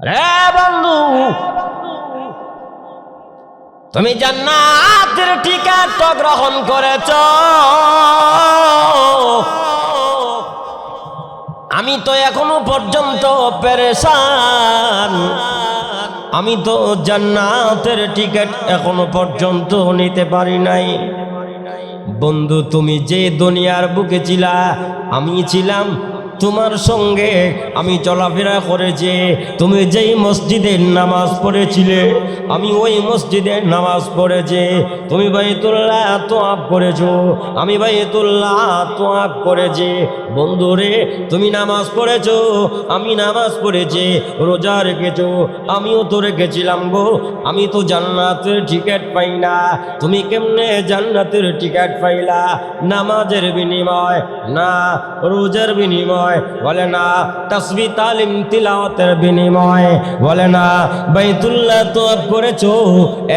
রে বন্ধু, তুমি জান্নাতের টিকিট গ্রহণ করেছ। আমি তো এখনও পর্যন্ত পেরেশান। আমি তো জান্নাতের টিকিট এখনও পর্যন্ত নিতে পারি নাই। বন্ধু, তুমি যে দুনিয়ার বুকে ছিলা, আমি ছিলাম তোমার সঙ্গে আমি চলাফেরা করেছি। তুমি যেই মসজিদে নামাজ পড়েছিলে, আমি ওই মসজিদে নামাজ পড়েছি। তুমি বাইতুল্লাহ তোয়াব করেছ, আমি বাইতুল্লাহ তোয়াব করেছি। বন্ধুরে, তুমি নামাজ পড়েছো, আমি নামাজ পড়েছি, রোজা রেখেছো, আমিও তো রেখেছিলাম গো, আমি তো জান্নাতের টিকিট পাই না। তুমি কেমনে জান্নাতের টিকিট পাইলা? নামাজের বিনিময়, না, রোজার বিনিময়। বলে না, তসবি তালিম তিলাওয়াতের বিনিময়। বলে না, বাইতুল্লাহ তো করেছ,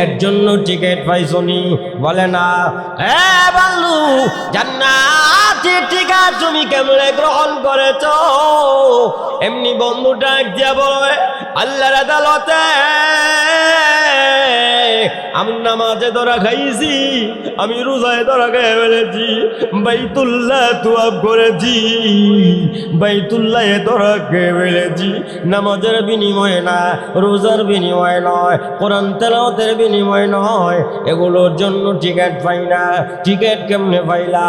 এর জন্য টিকিট পাইছনি বলে না, এ বাল্লু জান্নাতের টিকিট তুমি কেমনে গ্রহণ করেছ? এমনি বন্ধুটা দিয়া বলে, আল্লাহর আদালতে আমি নামাজে ধরা খাইছি, আমি রোজায় ধরা খেয়ে ফেলেছি, বাইতুল্লাহ তুয়াব করেছি। বাইতুল্লাহ খেয়ে ফেলেছি নামাজের বিনিময়ে না, রোজার বিনিময় নয়, কোরআন তেলাওতের বিনিময় নয়। এগুলোর জন্য টিকিট পাই না। টিকিট কেমনে পাইলা?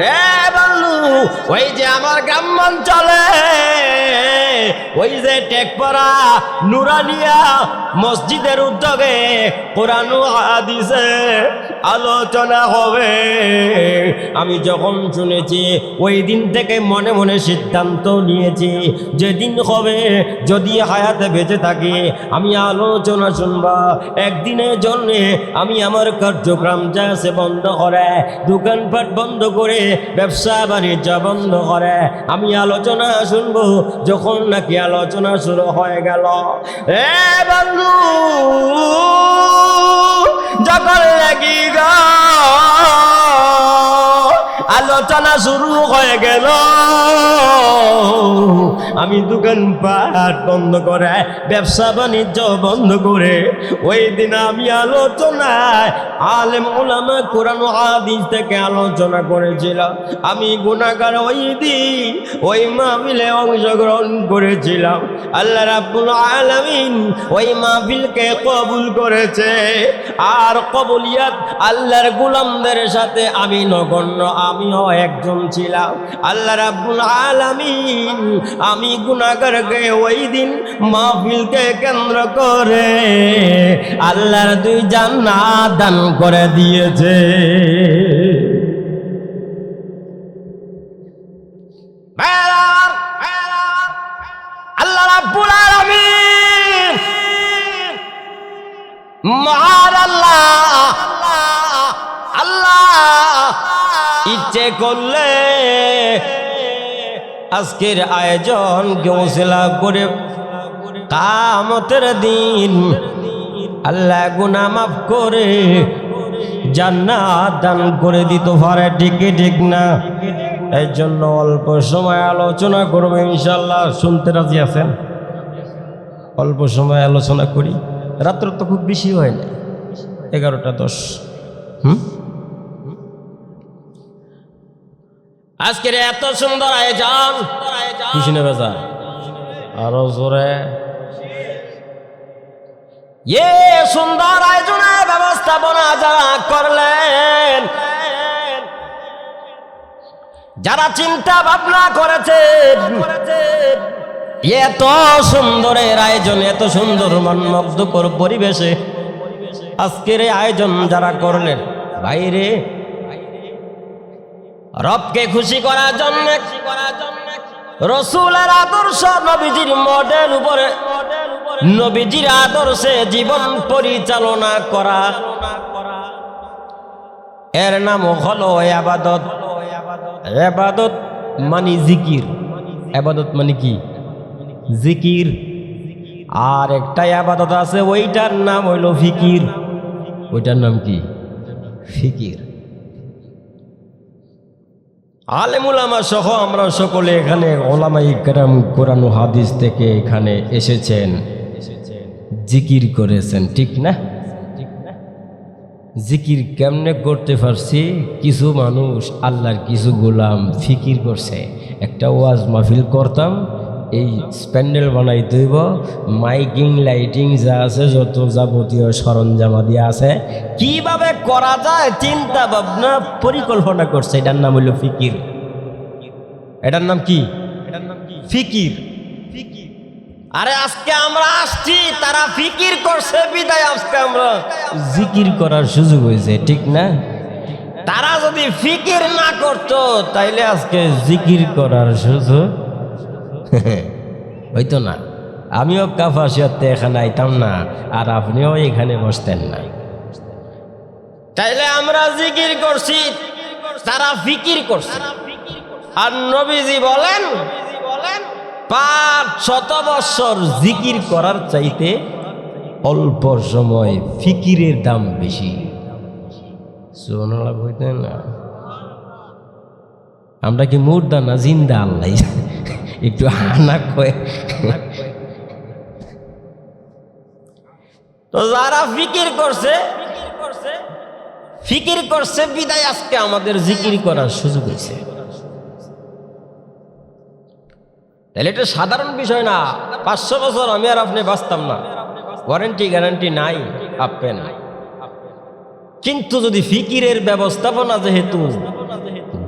রে বললু, ওই যে আমার গ্রামাঞ্চলে, ওই যে টেকপাড়া নুরানিয়া মসজিদের উদ্যোগে কোরআন হাদিসে আলোচনা হবে। আমি যখন শুনেছি, ওই দিন থেকে মনে মনে সিদ্ধান্ত নিয়েছি, যেদিন হবে, যদি হায়াতে বেঁচে থাকি, আমি আলোচনা শুনবা। একদিনের জন্যে আমি আমার কার্যক্রম যা আছে বন্ধ করে, দোকানপাট বন্ধ করে, ব্যবসা বাণিজ্য বন্ধ করে, আমি আলোচনা শুনব। যখন নাকি আলোচনা শুরু হয়ে গেল, এ বন্ধু যখন লাগি গো। আলোচনা শুরু হয়ে গেল। আমি দোকান পাট বন্ধ করে, ব্যবসা বাণিজ্য বন্ধ করে, ওই দিন আমি আলোচনায় আলেম ওলামা কোরআন হাদিস থেকে আলোচনা করেছিলাম। আমি গুণাগার ওই দিন, ওই মাহফিলে অংশগ্রহণ করেছিলাম। আল্লাহ রাব্বুল আলামিন ওই মাহফিলকে কবুল করেছে। আর কবুলিয়াত আল্লাহর গোলামদের সাথে আমি নগণ্য আমিও একজন ছিলাম। আল্লাহ রাব্বুল আলামিন আমি গুনাহগারকে ওই দিন মাহফিলকে কেন্দ্র করে আল্লাহর দুই জান্নাত দান করে দিয়েছে। আল্লাহ রাব্বুল মহান ইচ্ছে করলে আজকের আয়োজন গৌসলা করে কামতের দিন আল্লাহ গুনা মাফ করে জান্নাত দান করে দিতে পারে ঠিকই ঠিক না? এই জন্য অল্প সময় আলোচনা করব ইনশাল্লাহ শুনতে রাজি আছেন? অল্প সময় আলোচনা করি। রাত্র তো খুব বেশি হয় না। এগারোটা দশ। হুম? আজকের এত সুন্দর আয়োজন। খুশি নেবে যা আরও জোরে। এ সুন্দর আয়োজনের ব্যবস্থাপনা যারা করলেন যারা চিন্তা ভাবনা করেছেন এত সুন্দরের আয়োজন এত সুন্দর মনমুগ্ধকর পরিবেশে আজকের আয়োজন যারা করলেন বাইরে রবকে খুশি করার জন্য, রসুলের আদর্শ নবীজির মডেল উপরে, নবীজির আদর্শে জীবন পরিচালনা করা। এর নাম হলো আবাদত আবাদত মানে জিকির। আবাদত মানে কি? জিকির। আর একটা আবাদত আছে, ওইটার নাম হইল ফিকির। ওইটার নাম কি? ফিকির। আলেমুলামা সহ আমরা সকলে এখানে ওলামাই কেরাম কোরআন হাদিস থেকে এখানে এসেছেন। জিকির করেছেন, ঠিক না? জিকির কেমনে করতে পারছি? কিছু মানুষ আল্লাহর কিছু গোলাম ফিকির করছে। একটা ওয়াজ মাহফিল করতাম এই স্প্যান্ডেল বানাই দইব মাইকিং, লাইটিং যা আছে, যত যাবতীয় সরঞ্জামাদি আছে। কীভাবে করা যায়? চিন্তা ভাবনা পরিকল্পনা করছে। এটার নাম হইল ফিকির। এটার নাম কি? এটার নাম কি ফিকির ফিকির। আরে আজকে আমরা আসছি, তারা ফিকির করছে, বিদায় আজকে আমরা। জিকির করার সুযোগ হয়েছে, ঠিক না? তারা যদি ফিকির না করতো, তাইলে আজকে জিকির করার সুযোগ হইতো না। আমিও কাফাসিয়াতে এখানে আইতাম না, আর আপনিও এখানে বসতেন না তাইলে আমরা জিকির করছি, তারা ফিকির করছে। আর নবীজি বলেন, পাঁচ শত বৎসর জিকির করার চাইতে অল্প সময় ফিকিরের দাম বেশি। সোনালাভ হইতে না। আমরা কি মুর্দা না জিন্দা আল্লাহ? একটু হানা কয়ে। তো যারা ফিকির করছে ফিকির করছে, বিদায় আজকে আমাদের জিকির করার সুযোগ হয়েছে। তাহলে এটা সাধারণ বিষয় না, পাঁচশো বছর আমি আর আপনি বাঁচতাম না। ওয়ারেন্টি গ্যারান্টি নাই, আপেন। কিন্তু যদি ফিকিরের ব্যবস্থাপনা যেহেতু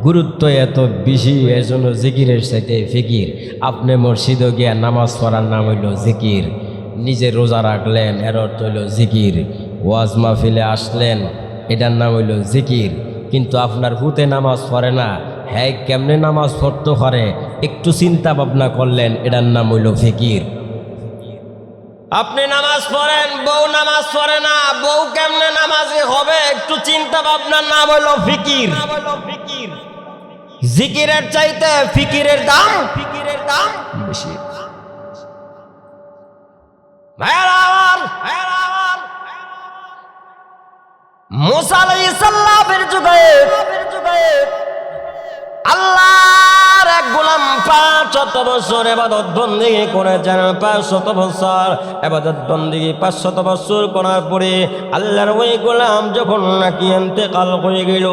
গুরুত্ব এত বেশি এর জন্য জিকিরের সাথে ফিকির। আপনি মসজিদে গিয়া নামাজ পড়ার নাম হইল জিকির। নিজে রোজা রাখলেন, এর অর্থ হইল জিকির। ওয়াজ মাহফিলে আসলেন, এটার নাম হইল জিকির। কিন্তু আপনার হুতে নামাজ পড়ে না হ্যাঁ কেমনে নামাজ পড়তে পারে? একটু চিন্তা ভাবনা করলেন, এটার নাম হইল ফিকির। আপনি নামাজ পড়েন, বউ নামাজ পড়ে না, বউ কেমনে নামাজে হবে? একটু চিন্তা ভাবনার নাম হইল ফিকির ফিকির। জিকিরের চাইতে ফিকিরের দাম ফিকিরের দাম বেশি। ভাইয়ারা আমার, ভাইয়ারা আমার, মুসা আলাইহিস সালামের যুগে আল্লাহ গোলাম পাঁচ শত বছর এবাদত বন্দি করেছেন পাঁচ শত বছর এবাদত বন্দি পাঁচ শত বছর করার পরে আল্লাহর ওই গোলাম যখন নাকি এতেকাল হয়ে গেল,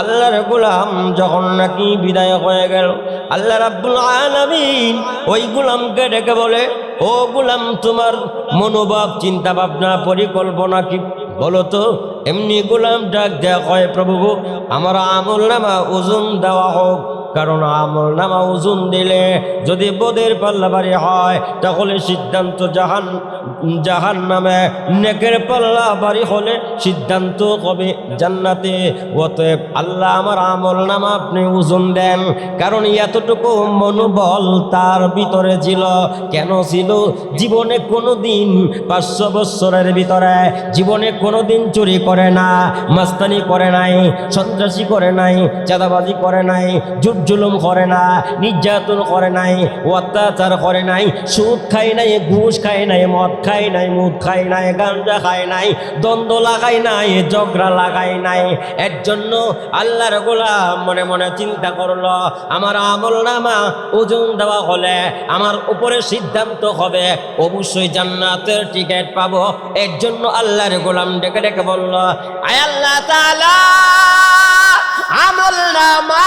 আল্লাহর গোলাম যখন নাকি বিদায় হয়ে গেল, আল্লাহ রাব্বুল আলামিন ওই গোলামকে ডেকে বলে, ও গোলাম, তোমার মনোভাব চিন্তা ভাবনা পরিকল্পনা কি? বলো তো, এমনি গোলাম ডাক দেয়া হয় প্রভু, আমার আমল নামা ওজন দেওয়া হোক কারণ আমল নামা ওজন দিলে যদি বোধের পাল্লাবাড়ি হয়, তাহলে সিদ্ধান্ত জাহান জাহান নামে নেকের পাল্লা বাড়ি হলে সিদ্ধান্ত কবে জান্নাতে। অতএব আল্লাহ আমার আমল নামা আপনি ওজন দেন। কারণ এতটুকু মনোবল তার ভিতরে ছিল। কেন ছিল? জীবনে কোনো দিন পাঁচশো বৎসরের ভিতরে জীবনে কোনো দিন চুরি করে না, মাস্তানি করে নাই, সন্ত্রাসী করে নাই, চাঁদাবাজি করে নাই, জুট জুলুম করে না, নির্যাতন করে নাই, অত্যাচার করে নাই, সুদ খাই নাই, ঘুষ খাই নাই, মদ খাই নাই, মুদ খাই নাই গাঞ্জা খাই নাই, দ্বন্দ্ব লাগাই নাই, ঝগড়া লাগাই নাই। এর জন্য আল্লাহর গোলাম মনে মনে চিন্তা করল, আমার আমল নামা ওজন দেওয়া হলে আমার উপরে সিদ্ধান্ত হবে, অবশ্যই জান্নাতের টিকিট পাবো। এর জন্য আল্লাহর গোলাম ডেকে ডেকে বলল, আয় আল্লাহ তাআলা! আমল নামা।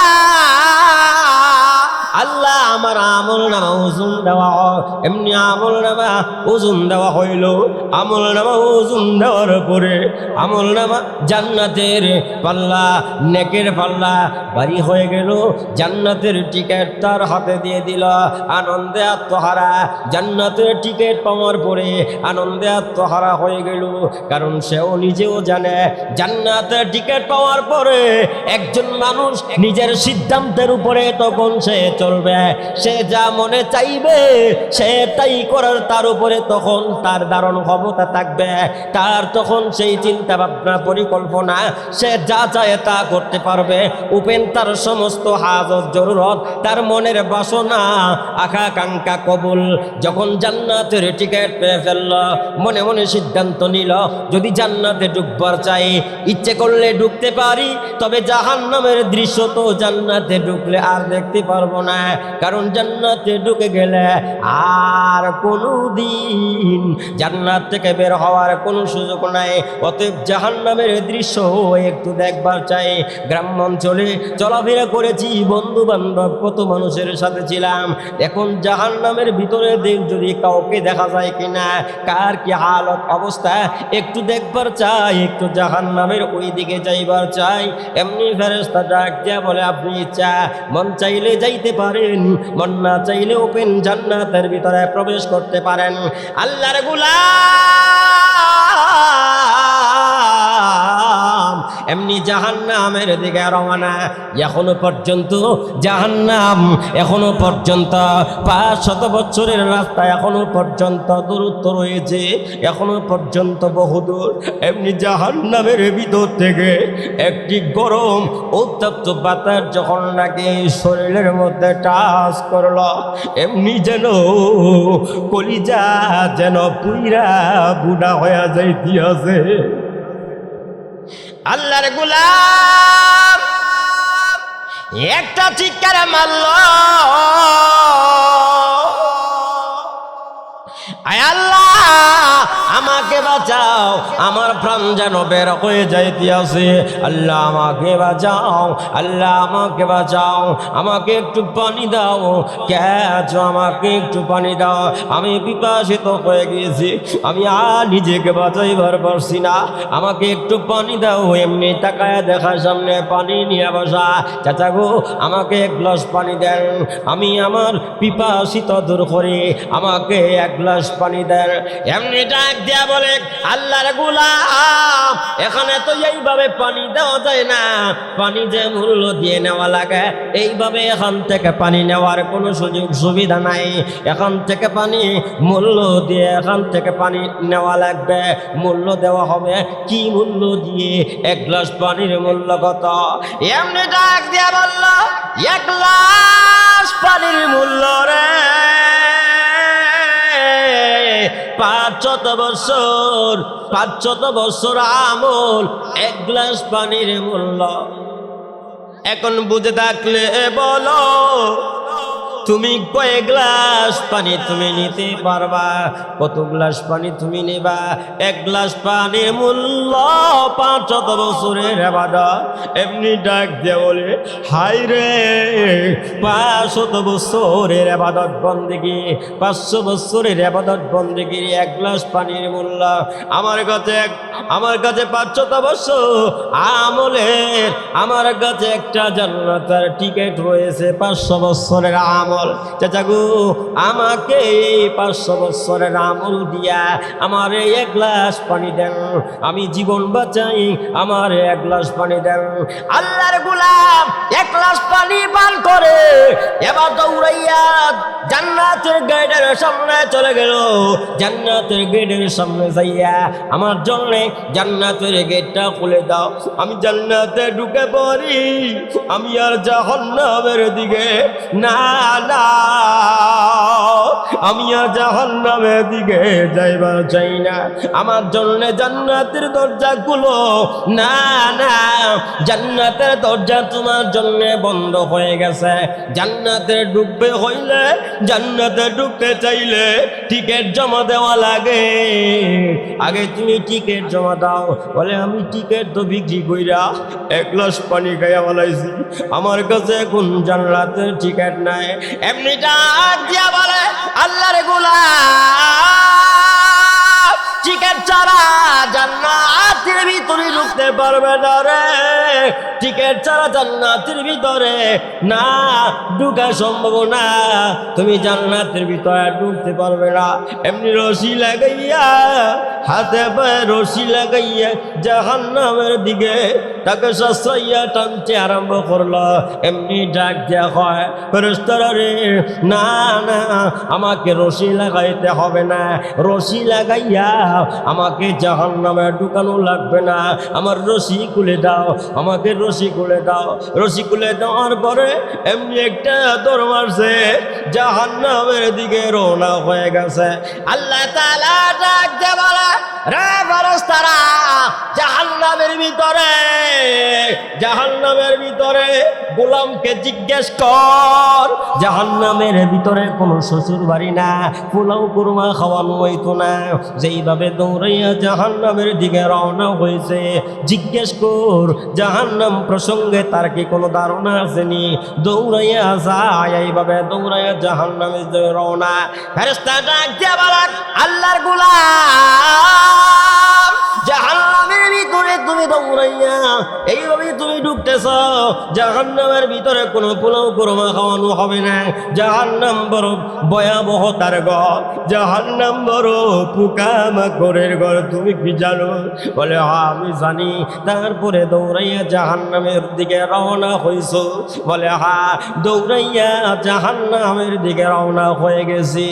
আমার আমল নামা ওজন দেওয়া। এমনি আমল নামা ওজন দেওয়া হইল। আমল নামা ওজন দেওয়ার পরে আমল নামা জান্নাতের পাল্লা, নেকের পাল্লা বাড়ি হয়ে গেল। জান্নাতের টিকিট তার হাতে দিয়ে দিল। আনন্দে আত্মহারা। জান্নাতের টিকিট পাওয়ার পরে আনন্দে আত্মহারা হয়ে গেল। কারণ সেও নিজেও জানে, জান্নাতের টিকিট পাওয়ার পরে একজন মানুষ নিজের সিদ্ধান্তের উপরে তখন সে চলবে। সে যা মনে চাইবে, সে তাই করার। তার উপরে তখন তার ধারণ ক্ষমতা থাকবে। তার তখন সেই চিন্তা ভাবনা পরিকল্পনা, সে যা চায় তা করতে পারবে। উপেন তার সমস্ত হাজত, জরুরত, তার মনের বাসনা আকাঙ্ক্ষা কবুল। যখন জান্নাতের টিকিট পেয়ে ফেলল, মনে মনে সিদ্ধান্ত নিল, যদি জান্নাতে ঢুকবার চাই, ইচ্ছে করলে ঢুকতে পারি, তবে জাহান্নামের দৃশ্য তো জান্নাতে ঢুকলে আর দেখতে পারব না। কারণ জান্নাতে ঢুকে গেলে আর কোনো দিন জান্নাত থেকে বের হওয়ার কোনো সুযোগ নাই। অতএব জাহান্নামের দৃশ্য একটু দেখবার চাই। গ্রাম অঞ্চলে চলাফেরা করেছি বন্ধু বান্ধব কত মানুষের সাথে ছিলাম। এখন জাহান্নামের ভিতরে দেখ যদি কাউকে দেখা যায় কিনা, কার কি হালত অবস্থা, একটু দেখবার চাই, একটু জাহান্নামের ওই দিকে যাইবার চাই। এমনি ফেরেস্তা ডাক দিয়া বলে, আপনি ইচ্ছা, মন চাইলে যাইতে পারেন। মন না চাইলে ওপেন জান্নাতের ভিতরে প্রবেশ করতে পারেন। আল্লাহর গুলাম! এমনি জাহান্নামের দিকে রওনা। এখনও পর্যন্ত জাহান্নাম এখনও পর্যন্ত, পাঁচ শত বছরের রাস্তা এখনও পর্যন্ত দূরত্ব রয়েছে, এখনও পর্যন্ত বহুদূর। এমনি জাহান্নামের ভিতর থেকে একটি গরম, উত্তপ্ত বাতাস যখন নাকি শরীরের মধ্যে টাচ করল, এমনি যেন কলিজা যেন পুইরা বুড়া হয়ে যাইতিয়াছে আল্লাহর গুলাম। একটা চিৎকার মারল। আয় আল্লাহ আমাকে বাঁচাও, আমার প্রাণ যেন বের হয়ে যাইতে আছে আল্লাহ আমাকে বাঁচাও, আল্লাহ আমাকে বাঁচাও, আমাকে একটু পানি দাও, ক্যাচ, আমাকে একটু পানি দাও। আমি বিপাসিত হয়ে গিয়েছি, আমি আর নিজেকে বাঁচাইবার পারছি না। আমাকে একটু পানি দাও, এমনি তাকায় দেখার সামনে, পানি নিয়ে বসা। চাচা গো, আমাকে এক গ্লাস পানি দেন। আমি আমার পিপাসিত দূর করি, আমাকে এক গ্লাস পানি দেন। এমনিটা ডাক দেয়া বলে, আল্লাহর গুলাম, এখানে তো এইভাবে পানি দেওয়া যায় না। পানি যে মূল্য দিয়ে নেওয়া লাগে, এইভাবে এখান থেকে পানি নেওয়ার কোনো সুযোগ সুবিধা নাই। এখান থেকে পানি মূল্য দিয়ে এখান থেকে পানি নেওয়া লাগবে। মূল্য দেওয়া হবে কি মূল্য দিয়ে? এক গ্লাস পানির মূল্য কত? এমনি ডাক দিয়ে বলল, এক গ্লাস পানির মূল্য রে। পাঁচশত বছর পাঁচশত বছর আমল এক গ্লাস পানির মূল্য। এখন বুঝে থাকলে বলো তুমি কয় গ্লাস পানি তুমি নিতে পারবা? কত গ্লাস পানি তুমি নেবা? এক গ্লাস পানির মূল্য পাঁচশত বছরের এমনি ডাক দিয়ে বলে হাই রে পাঁচশত বছরের আবাদত বন্দেগি পাঁচশো বছরের আবাদত বন্দেগি, এক গ্লাস পানির মূল্য আমার কাছে আমার কাছে পাঁচশত বছর আমলের, আমার কাছে একটা জান্নাতের টিকিট রয়েছে পাঁচশো বছরের আমল। চাচা গো আমাকে পাঁচশো বছরের আমল দিয়া আমার এই এক গ্লাস পানি দেন। আমি জীবন বাঁচাই, আমার এক গ্লাস পানি দেন। আল্লাহর গুলাম এক গ্লাস পানি পান করে এবার দৌড়াইয়া জান্নাতের গেটের সামনে চলে গেল। জান্নাতের গেটের সামনে যাইয়া আমার জন্য জান্নাতের গেটটা খুলে দাও। আমি জান্নাতে ঢুকে পড়ি, আমি আর জাহান্নামের দিকে না আমি জাহান্নামের দিকে যাইবার চাই না। আমার জন্য জান্নাতের দরজা গুলো না না, জান্নাতের দরজা তোমার জন্য বন্ধ হয়ে গেছে। জান্নাতে ডুববে হইলে, জান্নাতে ডুবতে চাইলে টিকিট জমা দেওয়া লাগে। আগে তুমি টিকিট জমা দাও, বলে আমি টিকিট তো বিক্রি কইরা এক গ্লাস পানি খাইয়া বলাইছি আমার কাছে এখন জান্নাতের টিকিট নাই। এমনি ডাক দিয়া বলে আল্লাহর গোলাম! টিকিট ছাড়া জান্নাতের ভিতরে ঢুকতে পারবে না রে। টিকিট ছাড়া জান্নাতের ভিতরে না ঢুকা সম্ভব না। তুমি জান্নাতের ভিতরে ঢুকতে পারবে না। এমনি রশি লাগাইয়া, হাতে পায়ে রশি লাগাইয়া জাহান্নামের দিকে তাকে সস্তাইয়া টানতে আরম্ভ করল। এমনি ডাক দেওয়া হয় ফেরেস্তারা রে, না না, আমাকে রশি লাগাইতে হবে না। রশি লাগাইয়া আমাকে জাহান্নামে ঢুকানো লাগবে না। আমার রশি খুলে দাও, আমাকে রশি খুলে দাও। রশি খুলে দেওয়ার পরে এমনি একটা দৌড় মারছে জাহান্নামের দিকে রওনা হয়ে গেছে। আল্লাহ তাআলা ডাক বলে, রে ফেরেশতারা, জাহান্নামের ভিতরে জাহান্নামের ভিতরে গোলামকে জিজ্ঞেস কর। জাহান্নামের ভিতরে কোনো শ্বশুর বাড়ি না, পোলাও, কুরমা খাওয়ানো হইতো না। যেইভাবে দৌড়াইয়া জাহান্নামের দিকে রওনা হয়েছে। জিজ্ঞেস কর, জাহান্নাম প্রসঙ্গে তার কি কোনো ধারণা আসেনি? দৌড়াইয়া যায়, এইভাবে দৌড়াইয়া জাহান্নামের নামের রওনা। ফেরেস্তা ডাক দিয়া আল্লাহর ভিতরে তুমি দৌড়াইয়া এইভাবে তুমি ঢুকতেছ জাহান্নামের ভিতরে কোনো পোলাও কোরমা খাওয়ানো হবে না। জাহান্নাম বড় ভয়াবহ তার ঘর জাহান্নাম বড় পোকামাকড়ের ঘর তুমি কি জানো? বলে হ্যাঁ আমি জানি। তারপরে দৌড়াইয়া জাহান্নামের দিকে রওনা হইছ। বলে হা দৌড়াইয়া জাহান্নামের দিকে রওনা হয়ে গেছি।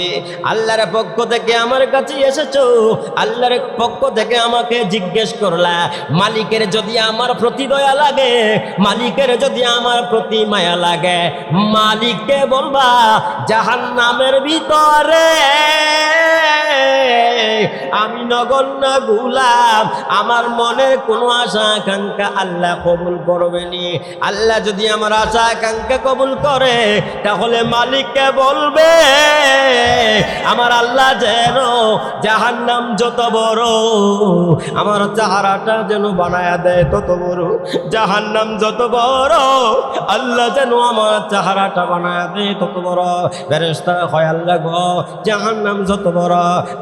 আল্লাহর পক্ষ থেকে আমার কাছে এসেছ। আল্লাহর পক্ষ থেকে আমাকে জিজ্ঞেস করলা মালিকের যদি আমার প্রতি দয়া লাগে, মালিকের যদি আমার প্রতি মায়া লাগে, মালিককে বলবা জাহান নামের ভিতরে আমি নগণ্য গুলাম, আমার মনের কোনো আশা আকাঙ্ক্ষা আল্লাহ কবুল করবেনি আল্লাহ যদি আমার আশা আকাঙ্ক্ষা কবুল করে, তাহলে মালিককে বলবে আমার আল্লাহ যেন জাহান্নাম যত বড়, আমার চাহারাটা যেন বানায়া দেয় তত বড়, জাহান্নাম যত বড়, আল্লাহ যেন আমার চাহারাটা বানায়া দেয় তত বড়। ফেরেস্তা হয় আল্লাহ গ গো জাহান্নাম যত বড়,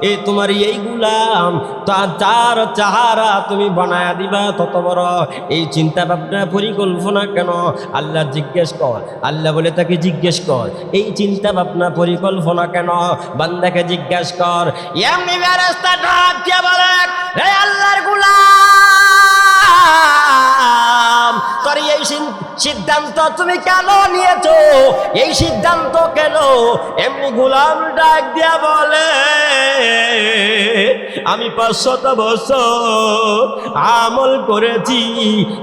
এ তোমার এই গুলাম তার চাহারা তুমি বানায়া দিবা তত বড়। এই চিন্তা ভাবনা পরিকল্পনা কেন? আল্লাহ জিজ্ঞেস কর, আল্লাহ বলে তাকে জিজ্ঞেস কর, এই চিন্তা ভাবনা পরিকল্পনা কেন? বান্দাকে জিজ্ঞেস কর এমনি ফেরেস্তা ডাক দিয়ে বলে রে আল্লাহর গুলাম! তোর এই সিদ্ধান্ত তুমি কেন নিয়েছো? এই সিদ্ধান্ত কেন? এমনি গুলাম ডাক দিয়া বলে, আমি পাঁচশত বছর আমল করেছি।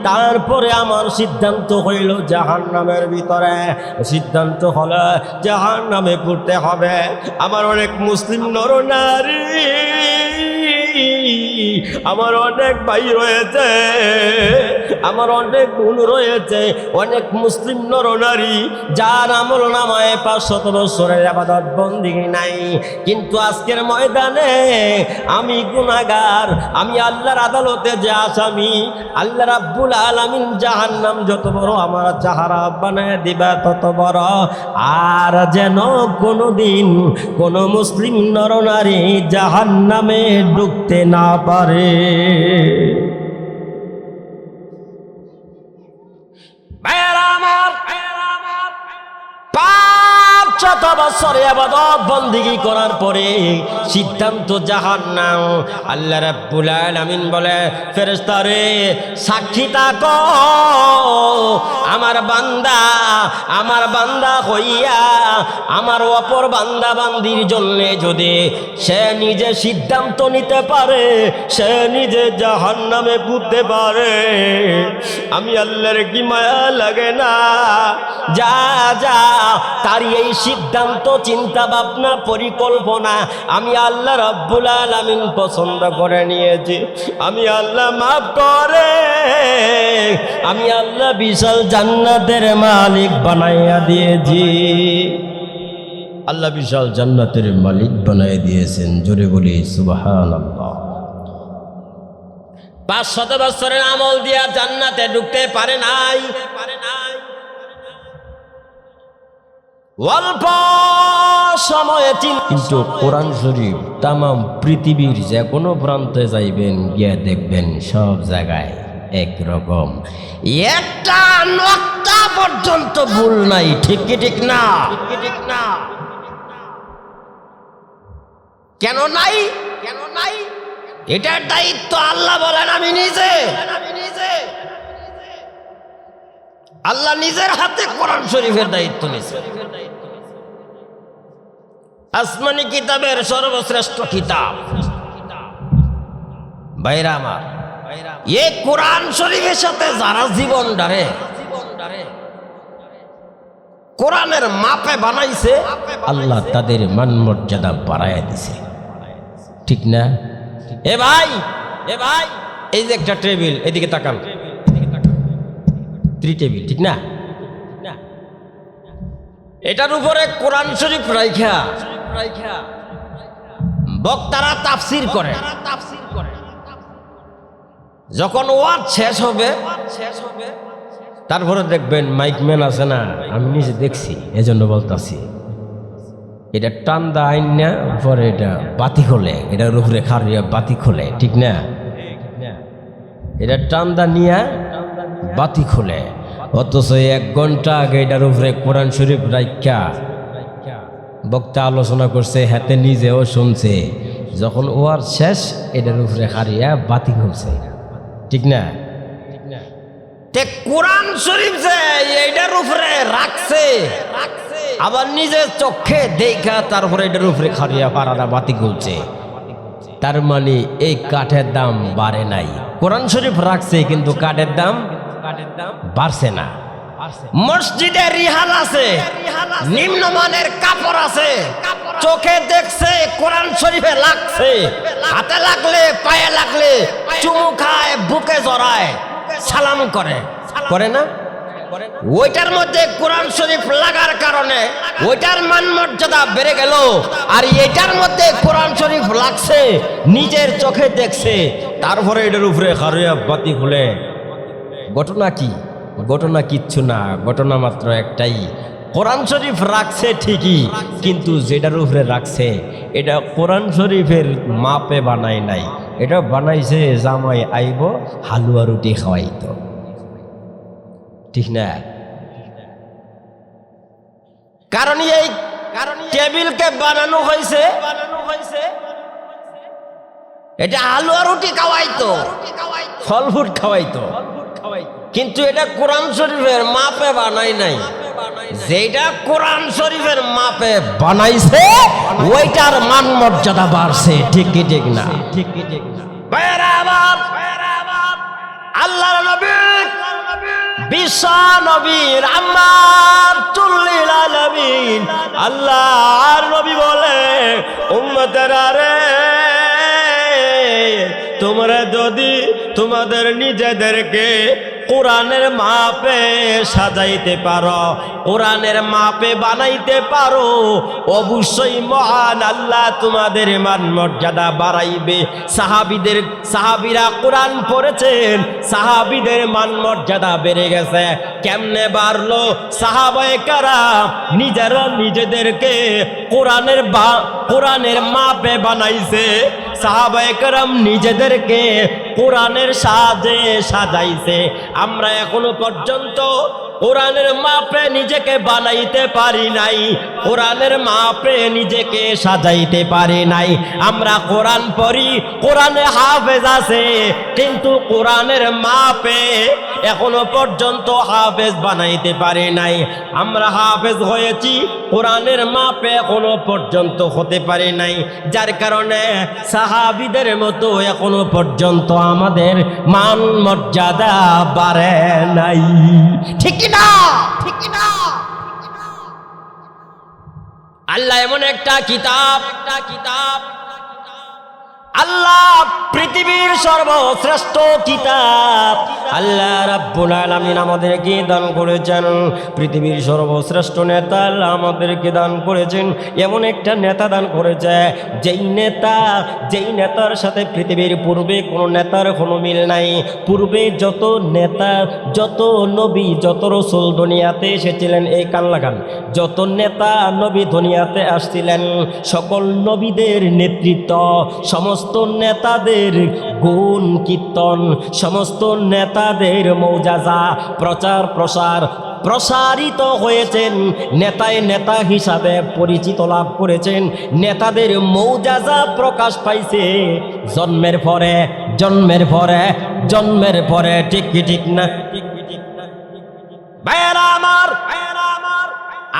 তারপরে আমার সিদ্ধান্ত হইল জাহান নামের ভিতরে। সিদ্ধান্ত হলো জাহান নামে পড়তে হবে। আমার অনেক মুসলিম নরনারী আমার অনেক ভাই রয়েছে, আমার অনেক বোন রয়েছে, অনেক মুসলিম নরনারী, যার আমল নামায় পাঁচশত বছরের আবাদত বন্দি নাই। কিন্তু আজকের ময়দানে আমি গুনাগার আমি আল্লাহর আদালতে যে আসামি, আল্লাহ রাব্বুল আলামিন জাহান্নাম যত বড় আমার চাহারা বানায় দিবা তত বড়। আর যেন কোনোদিন কোনো মুসলিম নরনারী জাহান্নামে ঢুকতে না পারে। ভাইয়েরা আমার শত বছরে আবাদত বন্দিগি করার পরে সিদ্ধান্ত জাহান নাও আল্লাহ রাব্বুল আলামিন বলে ফেরেশতারে সাক্ষী থাকো। আমার বান্দা আমার বান্দা হইয়া আমার অপর বান্দা বান্দির জন্য যদি সে নিজে সিদ্ধান্ত নিতে পারে, সে নিজে জাহান নামে পুঁততে পারে। আমি আল্লাহর কি মায়া লাগে না? যা যা তার এই সিদ্ধান্ত চিন্তা ভাবনা পরিকল্পনা আমি আল্লাহ রব্বুল আলামিন পছন্দ করে নিয়েছি। আমি আল্লাহ মাফ করে, আমি আল্লাহ বিশাল জান্নাতের মালিক বানাইয়া দিয়েছি। আল্লাহ বিশাল জান্নাতের মালিক বানাই দিয়েছেন, জোরে বলি সুবাহান পাঁচ শত বছরের আমল দিয়া জান্নাতে ঢুকতে পারে নাই পারে নাই। অল্প সময়ে কিন্তু কোরআন শরীফ তাম পৃথিবীর যে কোনো প্রান্তে যাইবেন, গিয়ে দেখবেন সব জায়গায় একরকম। একটা নকটা পর্যন্ত ভুল নাই, ঠিক কি ঠিক না? ঠিক না কেন নাই? কেন নাই এটার দায়িত্ব আল্লাহ বলেন আমি নিজে আমি নিজে। আল্লাহ নিজের হাতে কোরআন শরীফের দায়িত্ব নিছে। আসমানি কিতাবের সর্বশ্রেষ্ঠ কিতাব। বাইরা আমার, এ কোরআন শরীফের সাথে যারা জীবন ডারে, কোরআনের মাপে বানাইছে, আল্লাহ তাদের মান মর্যাদা বাড়াইয়া দিছে। ঠিক না? এ ভাই এ ভাই, এই যে একটা টেবিল, এদিকে তাকান। ত্রি টেবিল ঠিক না? এটার উপরে কোরআন শরীফ রাইখা। বক্তারা তাফসির করে। যখন ওয়াজ শেষ হবে শেষ হবে তারপরে দেখবেন মাইকম্যান আছে না আমি নিজে দেখছি এজন্য বলতাছি। এটা টান্দা আইন না পরে এটা বাতি খোলে এটার উপরে খারিয়া বাতি খোলে ঠিক না? এটা টান্দা নিয়ে বাতি খুলে। অথচ এক ঘণ্টা আগে এটার উপরে কোরআন শরীফ রাইখা। বক্তা আলোচনা করছে, হাতে নিজেও শুনছে। যখন ওয়ার শেষ, এটার উপরে হারিয়া বাতি খুলছে। ঠিক না? তে কোরআন শরীফ যে এইটার উপরে রাখছে, আবার নিজের চোখে দেখা তারপরে এটার উপরে খারিয়া পাড়ারা বাতি খুলছে। তার মানে এই কাঠের দাম বাড়ে নাই। কোরআন শরীফ রাখছে, কিন্তু কাঠের দাম বাড়ছে না। মসজিদে রিহাল আছে নিম্নমানের কাপড় আছে। চোখে দেখছে কোরআন শরীফে লাগছে। হাতে লাগলে পায়ে লাগলে চুমু খায় বুকে জড়ায় সালাম করে। করে না? ওইটার মধ্যে কোরআন শরীফ লাগার কারণে ওইটার মান মর্যাদা বেড়ে গেল। আর এটার মধ্যে কোরআন শরীফ লাগছে নিজের চোখে দেখছে। তারপরে এটার উপরে হারিয়া বাতি খুলে। ঘটনা কি? ঘটনা কিচ্ছু না, ঘটনা মাত্র একটাই। কোরআন শরীফ রাখছে ঠিকই, কিন্তু যেটার উপরে রাখছে, এটা কোরআন শরীফের মাপে বানায় নাই। এটা বানাইছে জামাই আইব, হালুয়া রুটি খাওয়াইতো। ঠিক না? কারণ এই কারণ টেবিলকে বানানো হয়েছে বানানো হয়েছে এটা হালুয়া রুটি খাওয়াইতো, ফল ফুট খাওয়াইতো। কিন্তু এটা কোরআন শরীফের মাপে বানাই নাই। যেটা কোরআন শরীফের মাপে বানাইছে, ওইটার মান মর্যাদা বাড়ছে। ঠিক কি, ঠিক না? ঠিক কি ঠিক আল্লাহর নবী, বিশ্ব নবীর আমার চুল্লিল আলমিন, আল্লাহর নবী বলে, উম্মতেরা রে, তোমরা যদি তোমাদের নিজেদেরকে কোরআনের মাপে সাজাইতে পারো, কোরআনের মাপে বানাইতে পারো। অবশ্যই মহান আল্লাহ তোমাদের মান মর্যাদা বাড়াইবে। সাহাবিদের সাহাবিরা কোরআন পড়েছেন, সাহাবিদের মান মর্যাদা বেড়ে গেছে। কেমনে বাড়লো? সাহাবায়ে কারাম নিজেরা নিজেদেরকে কোরআনের বা কোরআনের মাপে বানাইছে। সাহাবায়ে কারাম নিজেদেরকে কোরআনের সাজে সাজাইছে। আমরা এখনও পর্যন্ত কোরআনের মাপে নিজেকে বানাইতে পারি নাই। কোরআনের মাপে নিজেকে সাজাইতে পারি নাই। আমরা কোরআন পড়ি, কোরআনে হাফেজ আছে, কিন্তু কোরআনের মাপে এখনও পর্যন্ত হাফেজ বানাইতে পারি নাই। আমরা হাফেজ হয়েছি, কোরআনের মাপে এখনও পর্যন্ত হতে পারি নাই। যার কারণে সাহাবিদের মতো এখনও পর্যন্ত আমাদের মান মর্যাদা বাড়ে নাই। ঠিক না ঠিক না আল্লাহ এমন একটা কিতাব একটা কিতাব আল্লাহ পৃথিবীর সর্বশ্রেষ্ঠ কিতাব। আল্লাহ রাব্বুল আলামিন আমাদেরকে দান করেছেন। পৃথিবীর সর্বশ্রেষ্ঠ নেতা আল্লাহ আমাদেরকে দান করেছেন। এমন একটা নেতা দান করেছে, যেই নেতা, যেই নেতার সাথে পৃথিবীর পূর্বে কোনো নেতার কোনো মিল নাই। পূর্বে যত নেতা, যত নবী, যত রসুল দুনিয়াতে এসেছিলেন, এই কান যত নেতা নবী দুনিয়াতে আসছিলেন, সকল নবীদের নেতৃত্ব, সমস্ত নেতাদের গুণ কীর্তন, সমস্ত নেতাদের মৌজাজা প্রচার, প্রসার, প্রসারিত হয়েছেন, নেতায় নেতা হিসাবে পরিচিত লাভ করেছেন, নেতাদের মৌজাজা প্রকাশ পাইছে, জন্মের পরে জন্মের পরে জন্মের পরে, ঠিক কি ঠিক না?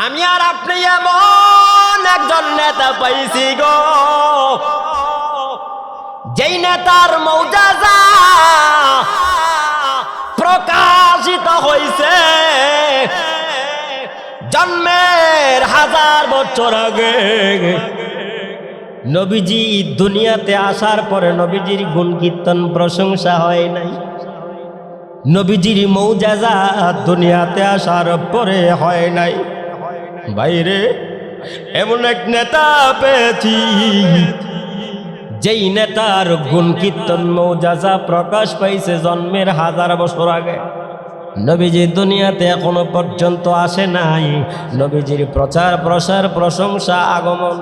আমি আর আপনি এমন একজন নেতা পাইছি গো। যেই নেতার মৌজাজা প্রকাশিত হইছে, জন্মের হাজার বছর আগে। নবীজি দুনিয়াতে আসার পরে নবীজির গুণ কীর্তন প্রশংসা হয় নাই। নবীজির মৌজাজা দুনিয়াতে আসার পরে হয় নাই। বাইরে এমন এক নেতা পেয়েছি যেই নেতার গুণ কীর্তন মৌজাজা প্রকাশ পাইছে জন্মের হাজার বছর আগে। নবীজি দুনিয়াতে এখনও পর্যন্ত আসে নাই। নবীজির প্রচার প্রসার প্রশংসা আগমন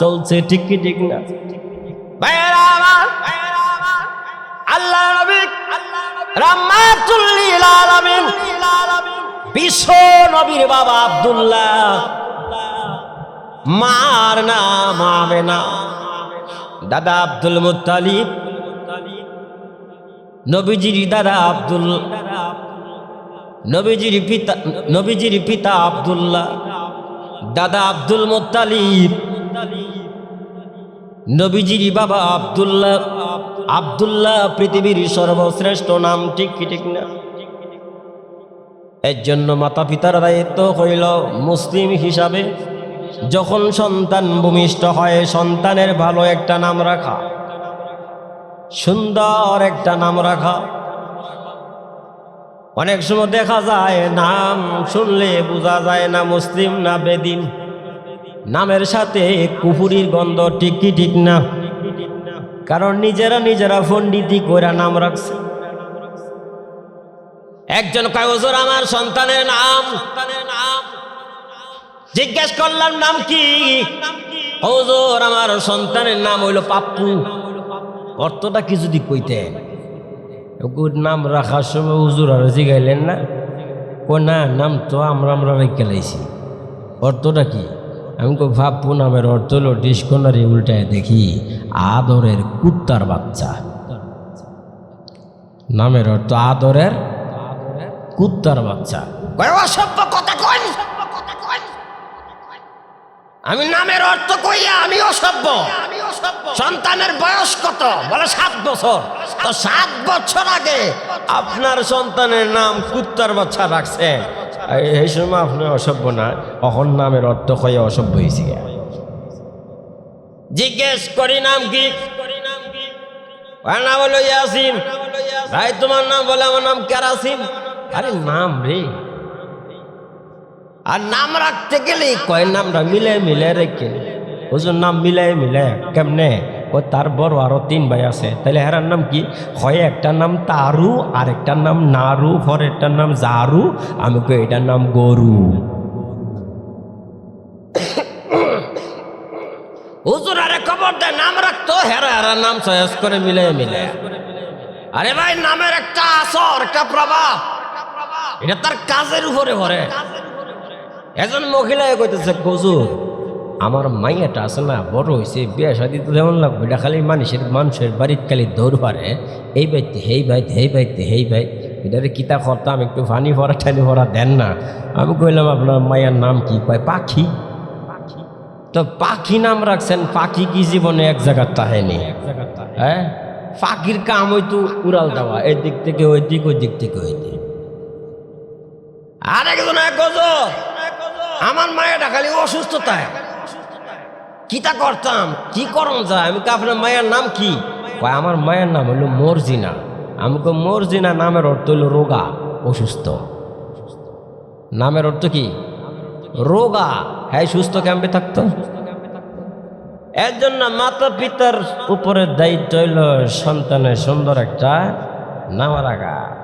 চলছে ঠিক কি ঠিক না আল্লাহ বিশ্ব নবীর বাবা আব্দুল্লাহ। মার নাম আমেনা। দাদা আব্দুল মুত্তালিব, নবীজির দাদা আব্দুল, নবীজির পিতা নবীজির পিতা আব্দুল্লাহ, দাদা আব্দুল মুত্তালিব, নবীজির বাবা আব্দুল্লাহ আব্দুল্লাহ পৃথিবীর সর্বশ্রেষ্ঠ নাম ঠিক কি, ঠিক না? এর জন্য মাতা পিতার দায়িত্ব হইল মুসলিম হিসাবে যখন সন্তান ভূমিষ্ঠ হয়, সন্তানের ভালো একটা নাম রাখা, সুন্দর একটা নাম রাখা। অনেক সময় দেখা যায়, নাম শুনলে বোঝা যায় না মুসলিম না বেদিন। নামের সাথে কুফুরির গন্ধ ঠিক কি ঠিক না? কারণ নিজেরা নিজেরা ফন্ডিতি করে নাম রাখছে। একজন কাগজর আমার সন্তানের নাম সন্তানের নাম জিজ্ঞেস করলাম, নাম কি? হজর, আমার সন্তানের নাম হইল পাপ্পু। অর্থটা কি যদি কইতেন? গুড নাম রাখার সময় হুজুর আর জিগাইলেন না। ও না, নাম তো আমরা আমরা রেখে লাইছি। অর্থটা কি? আমি কো ভাবপু নামের অর্থ হলো ডিসকোনারি উল্টায় দেখি, আদরের কুত্তার বাচ্চা। নামের অর্থ আদরের কুত্তার বাচ্চা। অসভ্য আমি নামের অর্থ কইয়া আমি অসভ্য। সন্তানের বয়স কত? বলে সাত বছর। তো সাত বছর আগে আপনার সন্তানের নাম কুত্তার বাচ্চা রাখছে। এই- সময় আপনি অসভ্য না, অহন নামের অর্থ কইয়া অসভ্য হয়েছে। জিজ্ঞেস করি নাম কি? নাম হলো ইয়াসিন। ভাই, তোমার নাম বলে আমার নাম কেরাসিন? আরে নাম রে। আর নাম রাখতে গেলে কয় নামটা মিলে মিলে রেখে। ওজন নাম মিলে মিলে কেমনে? ও তার বড় আরও তিন ভাই আছে। তাহলে হেরার নাম কি? হয় একটার নাম তারু আর একটার নাম নারু হর একটার নাম জারু, আমি কই এটার নাম গরু। হুজুর, আরে খবর দেয় নাম রাখতো, হেরা হেরা নাম চয়েস করে মিলে মিলে। আরে ভাই, নামের একটা আসর, একটা প্রভাব। এটা তার কাজের উপরে ভরে একজন মহিলা কইতেছে গজুর আমার মাইয়াটা আছে না, বড় হয়েছে বিয়ে শাদি তো যেমন লাগবে, এটা খালি মানুষের মানুষের বাড়ির খালি দৌড় পারে এই বাইতে হেই বাইতে হেই বাইতে হেই ভাই, এটারে কিতা করতাম, একটু ফানি ভরা ঠানি ভরা দেন না। আমি কইলাম, আপনার মায়ের নাম কি? কয়, পাখি। পাখি তো পাখি নাম রাখছেন, পাখি কি জীবনে এক জায়গার তাহেনি? হ্যাঁ? পাখির কাম হয়তো উড়াল দেওয়া এই দিক থেকে ওই দিক ওই দিক থেকে ওই দিক আরেকজন এক গজব আমার মায়েরা খালি অসুস্থতায়। কিতা করতাম? কি করম যায়? আমি আপনার মায়ের নাম কি? কয়, আমার মায়ের নাম হলো মর্জিনা। আমি কই, মর্জিনা নামের অর্থ হলো রোগা, অসুস্থ। নামের অর্থ কি? রোগা। হ্যাঁ সুস্থ ক্যাম্পে থাকতো? এর জন্য মাতা পিতার উপরে দায়িত্ব হইল সন্তানের সুন্দর একটা নাম রাখা